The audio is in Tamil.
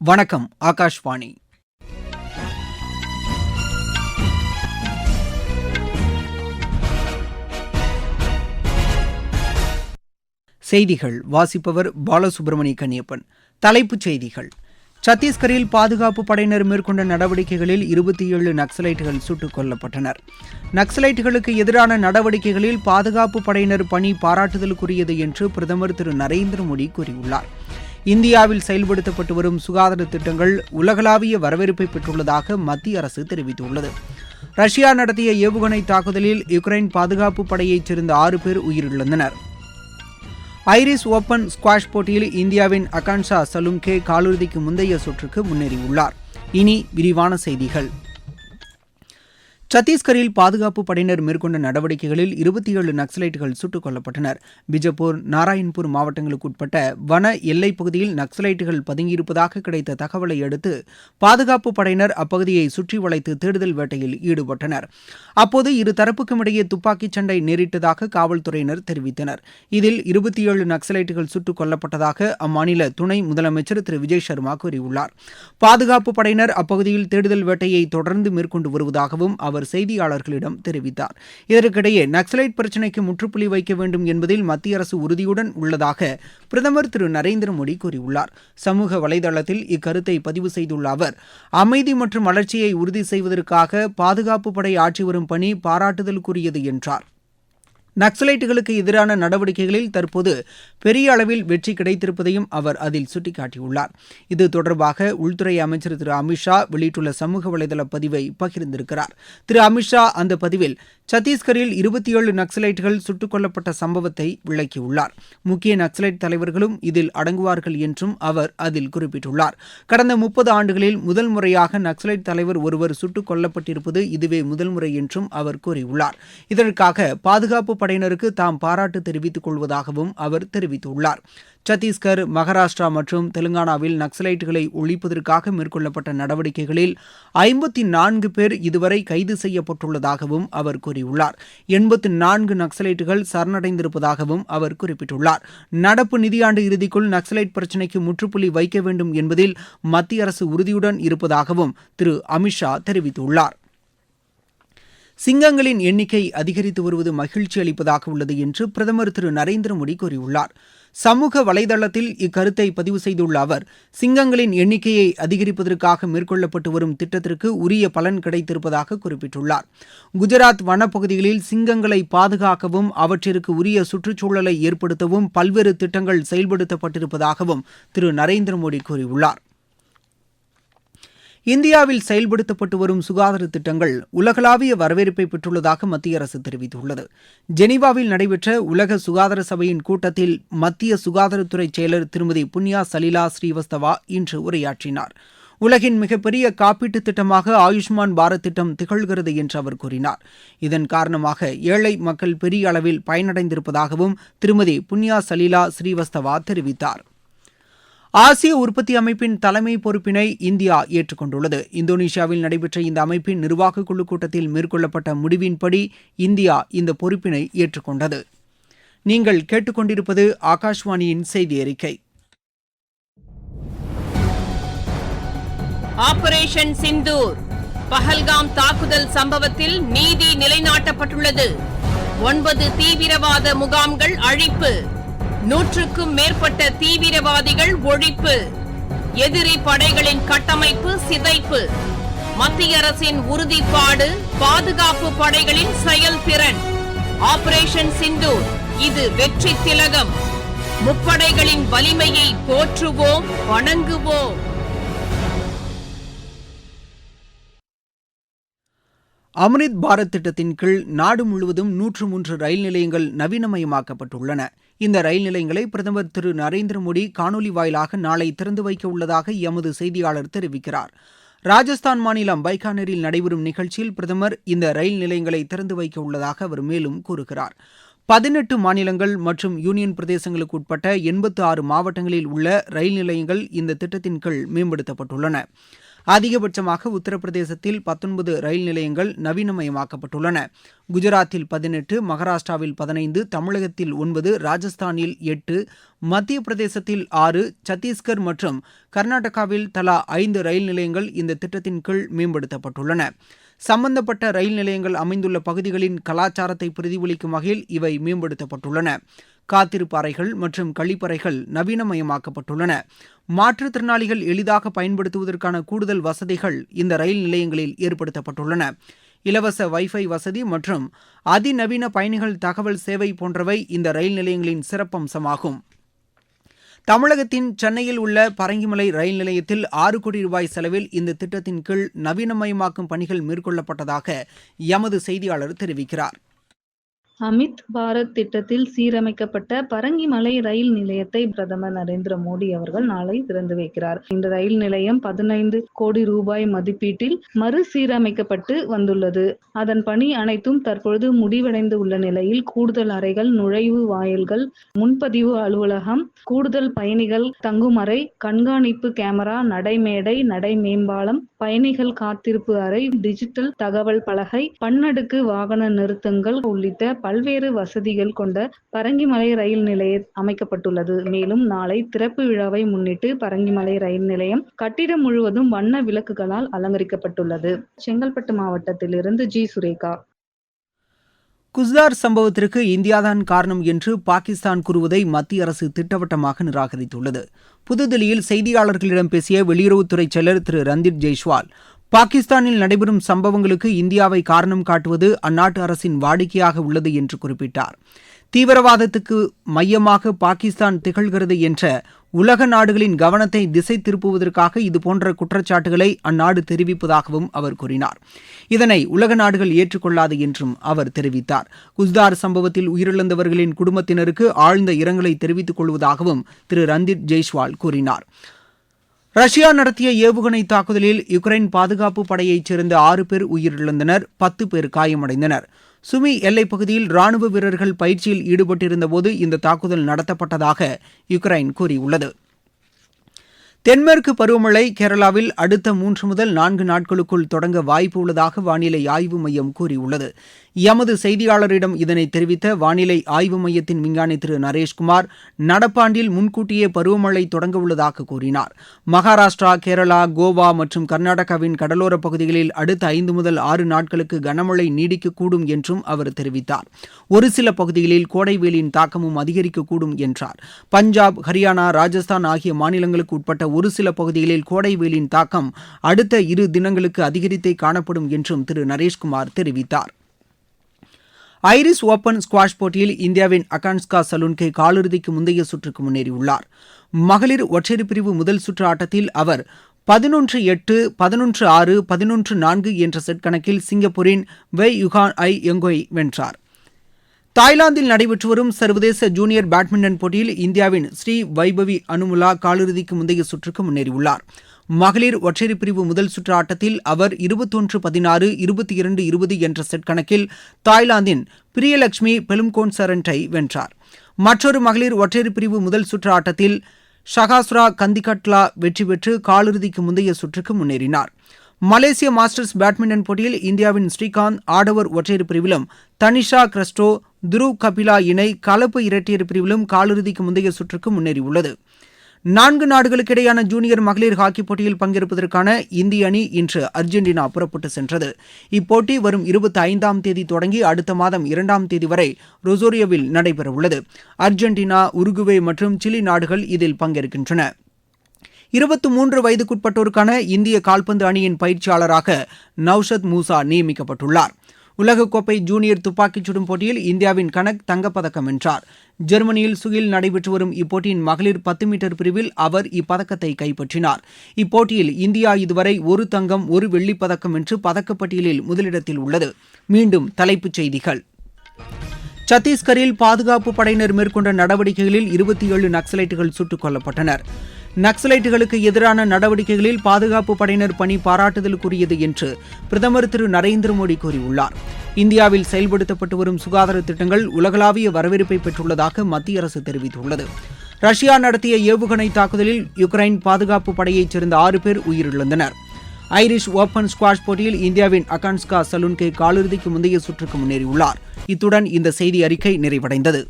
வணக்கம் ஆகாஷ்வாணி. செய்திகள் வாசிப்பவர் பாலசுப்ரமணிய கன்னியப்பன் தலைப்புச் செய்திகள். சத்தீஸ்கரில் பாதுகாப்பு படையினர் மேற்கொண்ட நடவடிக்கைகளில் இருபத்தி ஏழு நக்சலைட்டுகள் சுட்டுக் கொல்லப்பட்டனர். நக்சலைட்டுகளுக்கு எதிரான நடவடிக்கைகளில் பாதுகாப்பு படையினர் பணி பாராட்டுதலுக்குரியது என்று பிரதமர் திரு நரேந்திர மோடி கூறியுள்ளார். இந்தியாவில் செயல்படுத்தப்பட்டு வரும் சுகாதார திட்டங்கள் உலகளாவிய வரவேற்பை பெற்றுள்ளதாக மத்திய அரசு தெரிவித்துள்ளது. ரஷ்யா நடத்திய ஏவுகணை தாக்குதலில் யுக்ரைன் பாதுகாப்பு படையைச் சேர்ந்த ஆறு பேர் உயிரிழந்தனர். ஐரிஸ் ஓபன் ஸ்குவாஷ் போட்டியில் இந்தியாவின் அகான்ஷா சலும்கே காலிறுதிக்கு முந்தைய சுற்றுக்கு முன்னேறியுள்ளார். இனி விரிவான செய்திகள். சத்தீஸ்கரில் பாதுகாப்பு படையினர் மேற்கொண்ட நடவடிக்கைகளில் இருபத்தி ஏழு நக்சலைட்டுகள் சுட்டுக் கொல்லப்பட்டனர். பிஜப்பூர் நாராயண்பூர் மாவட்டங்களுக்கு உட்பட்ட வன எல்லைப் பகுதியில் நக்சலைட்டுகள் பதுங்கியிருப்பதாக கிடைத்த தகவலை அடுத்து பாதுகாப்பு படையினர் அப்பகுதியை சுற்றி வளைத்து தேடுதல் வேட்டையில் ஈடுபட்டனர். அப்போது இரு தரப்புக்கும் இடையே துப்பாக்கிச் சண்டை நேரிட்டதாக காவல்துறையினர் தெரிவித்தனர். இதில் இருபத்தி ஏழு நக்சலைட்டுகள் சுட்டுக் கொல்லப்பட்டதாக அம்மாநில துணை முதலமைச்சர் திரு. விஜய் சர்மா கூறியுள்ளார். பாதுகாப்பு படையினர் அப்பகுதியில் தேடுதல் வேட்டையை தொடர்ந்து மேற்கொண்டு வருவதாகவும் அவர் செய்தியாளர்களிடம் தெரிவித்தார். இதற்கிடையே நக்சலைட் பிரச்சினைக்கு முற்றுப்புள்ளி வைக்க வேண்டும் என்பதில் மத்திய அரசு உறுதியுடன் உள்ளதாக பிரதமர் திரு நரேந்திர மோடி கூறியுள்ளார். சமூக வலைதளத்தில் இக்கருத்தை பதிவு செய்துள்ள அவர் அமைதி மற்றும் வளர்ச்சியை உறுதி செய்வதற்காக பாதுகாப்பு படை ஆற்றி வரும் பணி பாராட்டுதலுக்குரியது என்றார். நக்சலைட்டுகளுக்கு எதிரான நடவடிக்கைகளில் தற்போது பெரிய அளவில் வெற்றி கிடைத்திருப்பதையும் அவர் அதில் சுட்டிக்காட்டியுள்ளார். இது தொடர்பாக உள்துறை அமைச்சர் திரு. அமித்ஷா வெளியிட்டுள்ள சமூக வலைதள பதிவை பகிர்ந்திருக்கிறார். திரு. அமித்ஷா அந்த பதிவில் சத்தீஸ்கரில் இருபத்தி ஏழு நக்சலைட்டுகள் சுட்டுக் கொல்லப்பட்ட சம்பவத்தை விளக்கியுள்ளார். முக்கிய நக்சலைட் தலைவர்களும் இதில் அடங்குவார்கள் என்றும் அவர் அதில் குறிப்பிட்டுள்ளார். கடந்த முப்பது ஆண்டுகளில் முதல் முறையாக நக்சலைட் தலைவர் ஒருவர் சுட்டுக் கொல்லப்பட்டிருப்பது இதுவே முதல் முறை என்றும் அவர் கூறியுள்ளார். இதற்காக பாதுகாப்பு படையினருக்கு தாம் பாராட்டு தெரிவித்துக் கொள்வதாகவும் அவர் தெரிவித்துள்ளார். சத்தீஸ்கர் மகாராஷ்டிரா மற்றும் தெலுங்கானாவில் நக்சலைட்டுகளை ஒழிப்பதற்காக மேற்கொள்ளப்பட்ட நடவடிக்கைகளில் ஐம்பத்தி நான்கு பேர் இதுவரை கைது செய்யப்பட்டுள்ளதாகவும் அவர் கூறியுள்ளார். எண்பத்தி நான்கு நக்சலைட்டுகள் சரணடைந்திருப்பதாகவும் அவர் குறிப்பிட்டுள்ளார். நடப்பு நிதியாண்டு இறுதிக்குள் நக்சலைட் பிரச்சினைக்கு முற்றுப்புள்ளி வைக்க வேண்டும் என்பதில் மத்திய அரசு உறுதியுடன் இருப்பதாகவும் திரு அமித்ஷா தெரிவித்துள்ளார். சிங்கங்களின் எண்ணிக்கை அதிகரித்து வருவது மகிழ்ச்சி அளிப்பதாக உள்ளது என்று பிரதமர் திரு நரேந்திர மோடி கூறியுள்ளார். சமூக வலைதளத்தில் இக்கருத்தை பதிவு செய்துள்ள அவர் சிங்கங்களின் எண்ணிக்கையை அதிகரிப்பதற்காக மேற்கொள்ளப்பட்டு வரும் திட்டத்திற்கு உரிய பலன் கிடைத்திருப்பதாக குறிப்பிட்டுள்ளார். குஜராத் வனப்பகுதிகளில் சிங்கங்களை பாதுகாக்கவும் அவற்றிற்கு உரிய சுற்றுச்சூழலை ஏற்படுத்தவும் பல்வேறு திட்டங்கள் செயல்படுத்தப்பட்டிருப்பதாகவும் திரு நரேந்திர மோடி கூறியுள்ளார். இந்தியாவில் செயல்படுத்தப்பட்டு வரும் சுகாதார திட்டங்கள் உலகளாவிய வரவேற்பை பெற்றுள்ளதாக மத்திய அரசு தெரிவித்துள்ளது. ஜெனீவாவில் நடைபெற்ற உலக சுகாதார சபையின் கூட்டத்தில் மத்திய சுகாதாரத்துறை செயலர் திருமதி புன்யா சலீலா ஸ்ரீவஸ்தவா இன்று உரையாற்றினார். உலகின் மிகப்பெரிய காப்பீட்டு திட்டமாக ஆயுஷ்மான் பாரத் திட்டம் திகழ்கிறது என்று அவர் கூறினார். இதன் காரணமாக ஏழை மக்கள் பெரிய அளவில் பயனடைந்திருப்பதாகவும் திருமதி புன்யா சலீலா ஸ்ரீவஸ்தவா தெரிவித்தார். ஆசிய உற்பத்தி அமைப்பின் தலைமை பொறுப்பினை இந்தியா ஏற்றுக்கொண்டுள்ளது. இந்தோனேஷியாவில் நடைபெற்ற இந்த அமைப்பின் நிர்வாக குழு கூட்டத்தில் மேற்கொள்ளப்பட்ட முடிவின்படி இந்தியா இந்த பொறுப்பினை ஏற்றுக்கொண்டது. நீங்கள் கேட்டுக்கொண்டிருப்பது ஆகாஷ்வாணியின் செய்தி அறிக்கை. ஆபரேஷன் சிந்தூர் பஹல்காம் தாக்குதல் சம்பவத்தில் நீதி நிலைநாட்டப்பட்டுள்ளது. ஒன்பது தீவிரவாத முகாம்கள் அழிப்பு. நூற்றுக்கும் மேற்பட்ட தீவிரவாதிகள் ஒழிப்பு எதிரி படைகளின் கட்டமைப்பு சிதைப்பு மத்திய அரசின் உறுதிப்பாடு பாதுகாப்பு படைகளின் செயல்திறன். ஆபரேஷன் சிந்தூர் இது வெற்றி திலகம். முப்படைகளின் வலிமையை போற்றுவோம் வணங்குவோம் அம்ரித் பாரத் திட்டத்தின் கீழ் நாடு முழுவதும் நூற்று மூன்று ரயில் நிலையங்கள் நவீனமயமாக்கப்பட்டுள்ளன. இந்த ரயில் நிலையங்களை பிரதமர் திரு நரேந்திர மோடி காணொலி வாயிலாக நாளை திறந்து வைக்க உள்ளதாக எமது செய்தியாளர் தெரிவிக்கிறார். ராஜஸ்தான் மாநிலம் பைக்கானரில் நடைபெறும் நிகழ்ச்சியில் பிரதமர் இந்த ரயில் நிலையங்களை திறந்து வைக்க உள்ளதாக அவர் மேலும் கூறுகிறார். பதினெட்டு மாநிலங்கள் மற்றும் யூனியன் பிரதேசங்களுக்கு உட்பட்ட எண்பத்து ஆறு மாவட்டங்களில் உள்ள ரயில் நிலையங்கள் இந்த திட்டத்தின் கீழ் மேம்படுத்தப்பட்டுள்ளன. அதிகபட்சமாக உத்தரப்பிரதேசத்தில் பத்தொன்பது ரயில் நிலையங்கள் நவீனமயமாக்கப்பட்டுள்ளன. குஜராத்தில் பதினெட்டு மகாராஷ்டிராவில் பதினைந்து தமிழகத்தில் ஒன்பது ராஜஸ்தானில் எட்டு மத்திய பிரதேசத்தில் ஆறு சத்தீஸ்கர் மற்றும் கர்நாடகாவில் தலா ஐந்து ரயில் நிலையங்கள் இந்த திட்டத்தின் கீழ் மேம்படுத்தப்பட்டுள்ளன. சம்பந்தப்பட்ட ரயில் நிலையங்கள் அமைந்துள்ள பகுதிகளின் கலாச்சாரத்தை பிரதிபலிக்கும் வகையில் இவை மேம்படுத்தப்பட்டுள்ளன. காத்திருப்பு அறைகள் மற்றும் கழிப்பறைகள் நவீனமயமாக்கப்பட்டுள்ளன. மாற்றுத்திறனாளிகள் எளிதாக பயன்படுத்துவதற்கான கூடுதல் வசதிகள் இந்த ரயில் நிலையங்களில் ஏற்படுத்தப்பட்டுள்ளன. இலவச வைஃபை வசதி மற்றும் அதிநவீன பயணிகள் தகவல் சேவை போன்றவை இந்த ரயில் நிலையங்களின் சிறப்பம்சமாகும். தமிழகத்தின் சென்னையில் உள்ள பரங்கிமலை ரயில் நிலையத்தில் ஆறு கோடி ரூபாய் செலவில் இந்த திட்டத்தின் கீழ் நவீனமயமாக்கும் பணிகள் மேற்கொள்ளப்பட்டதாக எமது செய்தியாளர் தெரிவிக்கிறார். அமித் பாரத் திட்டத்தில் சீரமைக்கப்பட்ட பரங்கிமலை ரயில் நிலையத்தை பிரதமர் நரேந்திர மோடி அவர்கள் நாளை திறந்து வைக்கிறார். இந்த ரயில் நிலையம் பதினைந்து கோடி ரூபாய் மதிப்பீட்டில் மறுசீரமைக்கப்பட்டு வந்துள்ளது. அதன் பணி அனைத்தும் தற்பொழுது முடிவடைந்து உள்ள நிலையில் கூடுதல் அறைகள் நுழைவு வாயில்கள் முன்பதிவு அலுவலகம் கூடுதல் பயணிகள் தங்கும் அறை கண்காணிப்பு கேமரா நடைமேடை நடை மேம்பாலம் பயணிகள் காத்திருப்பு அறை டிஜிட்டல் தகவல் பலகை பன்னடுக்கு வாகன நிறுத்தங்கள் உள்ளிட்ட பல்வேறு வசதிகள் கொண்ட பரங்கிமலை ரயில் நிலையம் அமைக்கப்பட்டுள்ளது. மேலும் நாளை திறப்பு விழாவை முன்னிட்டு பரங்கிமலை ரயில் நிலையம் கட்டிடம் முழுவதும் வண்ண விளக்குகளால் அலங்கரிக்கப்பட்டுள்ளது. செங்கல்பட்டு மாவட்டத்திலிருந்து ஜி. சுரேகா. குஸ்தார் சம்பவத்திற்கு இந்தியாதான் காரணம் என்று பாகிஸ்தான் கூறுவதை மத்திய அரசு திட்டவட்டமாக நிராகரித்துள்ளது. புதுதில்லியில் செய்தியாளர்களிடம் பேசிய வெளியுறவுத்துறை செயலர் திரு ரந்தீப் ஜெய்ஸ்வால் பாகிஸ்தானில் நடைபெறும் சம்பவங்களுக்கு இந்தியாவை காரணம் காட்டுவது அந்நாட்டு அரசின் வாடிக்கையாக உள்ளது என்று குறிப்பிட்டார். தீவிரவாதத்துக்கு மையமாக பாகிஸ்தான் திகழ்கிறது என்ற உலக நாடுகளின் கவனத்தை திசை திருப்புவதற்காக இதுபோன்ற குற்றச்சாட்டுகளை அந்நாடு தெரிவிப்பதாகவும் அவர் கூறினார். இதனை உலக நாடுகள் ஏற்றுக்கொள்ளாது என்றும் அவர் தெரிவித்தார். குஸ்தார் சம்பவத்தில் உயிரிழந்தவர்களின் குடும்பத்தினருக்கு ஆழ்ந்த இரங்கலை தெரிவித்துக் கொள்வதாகவும் திரு ரந்தீப் ஜெய்ஸ்வால் கூறினார். ரஷ்யா நடத்திய ஏவுகணை தாக்குதலில் யுக்ரைன் பாதுகாப்பு படையைச் சேர்ந்த ஆறு பேர் உயிரிழந்தனர் பத்து பேர் காயமடைந்தனர். சுமி எல்லைப் பகுதியில் ராணுவ வீரர்கள் பயிற்சியில் ஈடுபட்டிருந்தபோது இந்த தாக்குதல் நடத்தப்பட்டதாக யுக்ரைன் கூறியுள்ளது. தென்மேற்கு பருவமழை கேரளாவில் அடுத்த மூன்று முதல் நான்கு நாட்களுக்குள் தொடங்க வாய்ப்பு உள்ளதாக வானிலை ஆய்வு மையம் கூறியுள்ளது. எமது செய்தியாளரிடம் இதனை தெரிவித்த வானிலை ஆய்வு மையத்தின் விஞ்ஞானி திரு நரேஷ்குமார் நடப்பாண்டில் முன்கூட்டியே பருவமழை தொடங்க உள்ளதாக கூறினார். மகாராஷ்டிரா கேரளா கோவா மற்றும் கர்நாடகாவின் கடலோரப் பகுதிகளில் அடுத்த ஐந்து முதல் ஆறு நாட்களுக்கு கனமழை நீடிக்கக்கூடும் என்றும் அவர் தெரிவித்தார். ஒரு சில பகுதிகளில் கோடை வெயிலின் தாக்கமும் அதிகரிக்கக்கூடும் என்றார். பஞ்சாப் ஹரியானா ராஜஸ்தான் ஆகிய மாநிலங்களுக்கு உட்பட்ட ஒரு சில பகுதிகளில் கோடை வெயிலின் தாக்கம் அடுத்த இரு தினங்களுக்கு அதிகரித்தே காணப்படும் என்றும் திரு நரேஷ்குமார் தெரிவித்தார். ஐரிஸ் ஓபன் ஸ்குவாஷ் போட்டியில் இந்தியாவின் அகான்ஸ்கா சலுன்கே காலிறுதிக்கு முந்தைய சுற்றுக்கு முன்னேறியுள்ளார். மகளிர் ஒற்றையர் பிரிவு முதல் சுற்று ஆட்டத்தில் அவர் பதினொன்று எட்டு பதினொன்று ஆறு பதினொன்று நான்கு என்ற செட் கணக்கில் சிங்கப்பூரின் வெய் யுகான் ஐ எங்கோய் வென்றார். தாய்லாந்தில் நடைபெற்று வரும் சர்வதேச ஜூனியர் பேட்மிண்டன் போட்டியில் இந்தியாவின் ஸ்ரீ வைபவி அனுமுலா காலிறுதிக்கு முந்தைய சுற்றுக்கு முன்னேறியுள்ளார். மகளிர் ஒற்றையர் பிரிவு முதல் சுற்று ஆட்டத்தில் அவர் இருபத்தொன்று பதினாறு இருபத்தி இரண்டு இருபது என்ற செட் கணக்கில் தாய்லாந்தின் பிரியலட்சுமி பெலும்கோன் சரண்டை வென்றார். மற்றொரு மகளிர் ஒற்றையர் பிரிவு முதல் சுற்று ஆட்டத்தில் ஷகாஸ்ரா கந்திகட்லா வெற்றி பெற்று காலிறுதிக்கு முந்தைய சுற்றுக்கு முன்னேறினார். மலேசிய மாஸ்டர்ஸ் பேட்மிண்டன் போட்டியில் இந்தியாவின் ஸ்ரீகாந்த் ஆடவர் ஒற்றையர் பிரிவிலும் தனிஷா கிறிஸ்டோ துருவ் கபிலா இணை கலப்பு இரட்டையர் பிரிவிலும் காலிறுதிக்கு முந்தைய சுற்றுக்கு முன்னேறியுள்ளது. நான்கு நாடுகளுக்கிடையான ஜூனியர் மகளிர் ஹாக்கி போட்டியில் பங்கேற்பதற்கான இந்திய அணி இன்று அர்ஜென்டினா புறப்பட்டு சென்றது. இப்போட்டி வரும் இருபத்தி ஐந்தாம் தேதி தொடங்கி அடுத்த மாதம் இரண்டாம் தேதி வரை ரொசோரியோவில் நடைபெறவுள்ளது. அர்ஜென்டினா உருகுவே மற்றும் சிலி நாடுகள் இதில் பங்கேற்கின்றன. இருபத்தி மூன்று வயதுக்குட்பட்டோருக்கான இந்திய கால்பந்து அணியின் பயிற்சியாளராக நவ்ஷத் மூசா நியமிக்கப்பட்டுள்ளார். உலகக்கோப்பை ஜூனியர் துப்பாக்கிச் சுடும் போட்டியில் இந்தியாவின் கனக் தங்கப்பதக்கம் வென்றார். ஜெர்மனியில் சுகில் நடைபெற்று வரும் இப்போட்டியின் மகளிர் பத்து மீட்டர் பிரிவில் அவர் இப்பதக்கத்தை கைப்பற்றினார். இப்போட்டியில் இந்தியா இதுவரை ஒரு தங்கம் ஒரு வெள்ளிப் பதக்கம் பதக்கப்பட்டியலில் முதலிடத்தில் உள்ளது. மீண்டும் தலைப்புச் செய்திகள். சத்தீஸ்கரில் பாதுகாப்பு படையினர் மேற்கொண்ட நடவடிக்கைகளில் இருபத்தி ஏழு நக்சலைட்டுகள் சுட்டுக் கொல்லப்பட்டனர். நக்சலைட்டுகளுக்கு எதிரான நடவடிக்கைகளில் பாதுகாப்பு படையினர் பணி பாராட்டுதலுக்குரியது என்று பிரதமர் திரு நரேந்திர மோடி கூறியுள்ளார். இந்தியாவில் செயல்படுத்தப்பட்டு வரும் சுகாதார திட்டங்கள் உலகளாவிய வரவேற்பை பெற்றுள்ளதாக மத்திய அரசு தெரிவித்துள்ளது. ரஷ்யா நடத்திய ஏவுகணை தாக்குதலில் யுக்ரைன் பாதுகாப்பு படையைச் சேர்ந்த ஆறு பேர் உயிரிழந்தனர். ஐரிஷ் ஓபன் ஸ்குவாஷ் போட்டியில் இந்தியாவின் அகான்ஸ்கா சலுன்கே காலிறுதிக்கு முந்தைய சுற்றுக்கு முன்னேறியுள்ளார். இத்துடன் இந்த செய்தி அறிக்கை நிறைவடைந்தது.